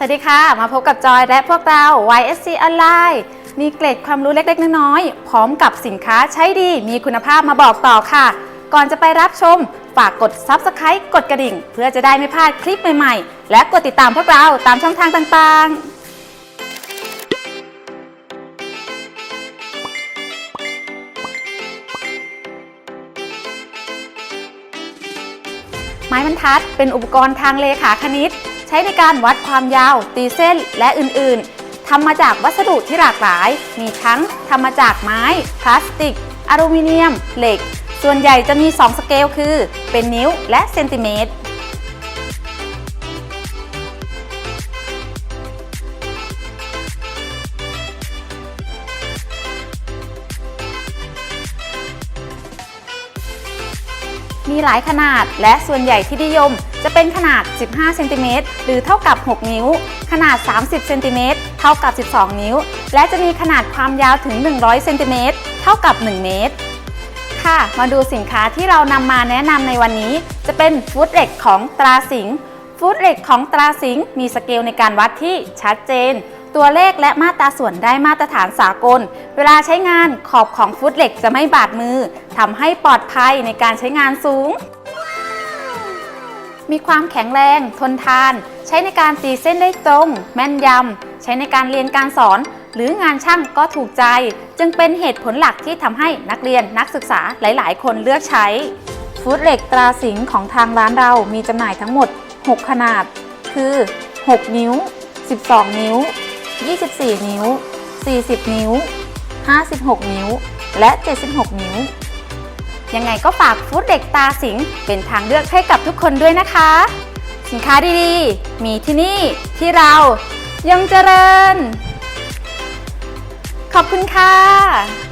สวัสดีค่ะ มาพบกับจอยและพวกเรา YSC Online มีเกร็ดความรู้เล็กๆ น้อยๆ พร้อมกับสินค้าใช้ดีมีคุณภาพมาบอกต่อค่ะ ก่อนจะไปรับชม ฝากกด Subscribe กดกระดิ่ง เพื่อจะได้ไม่พลาดคลิปใหม่ๆ และกดติดตามพวกเราตามช่องทางต่างๆไม้บรรทัดเป็นอุปกรณ์ทางเลขาคณิต ใช้ในการวัดความยาว ตีเส้นและอื่นๆทำมาจากวัสดุที่หลากหลาย มีทั้งทำมาจากไม้ พลาสติก อลูมิเนียม เหล็ก ส่วนใหญ่จะมี 2 สเกลคือ เป็นนิ้วและเซนติเมตร มีหลายขนาดและส่วนใหญ่ที่นิยม จะเป็นขนาด 15 เซนติเมตรหรือเท่ากับ 6 นิ้ว ขนาด 30 เซนติเมตรเท่ากับ 12 นิ้ว และจะมีขนาดความยาวถึง 100 เซนติเมตรเท่ากับ 1 เมตร ค่ะ มาดูสินค้าที่เรานำมาแนะนำในวันนี้ จะเป็นฟูดเหล็กของตราสิงห์ฟูดเหล็กของตราสิงห์มีสเกลในการวัดที่ชัดเจน ตัวเลขและมาตราส่วนได้มาตรฐานสากล เวลาใช้งานขอบของฟุตเหล็กจะไม่บาดมือทำให้ปลอดภัยในการใช้งานสูง มีความแข็งแรง ทนทาน ใช้ในการตีเส้นได้ตรง แม่นยำใช้ในการเรียนการสอน หรืองานช่างก็ถูกใจ จึงเป็นเหตุผลหลักที่ทำให้นักเรียนนักศึกษาหลาย ๆ คนเลือกใช้ ฟุตเหล็กตราสิงของทางร้านเรามีจำหน่ายทั้งหมด 6 ขนาด คือ 6 นิ้ว 12 นิ้ว 24 นิ้ว 40 นิ้ว 56 นิ้ว และ 76 นิ้ว ยังไงก็ฝากฟูดเด็กตาสิงเป็นทางเลือกให้กับทุกคนด้วยนะคะ สินค้าดีๆ มีที่นี่ที่เรายังเจริญ ขอบคุณค่ะ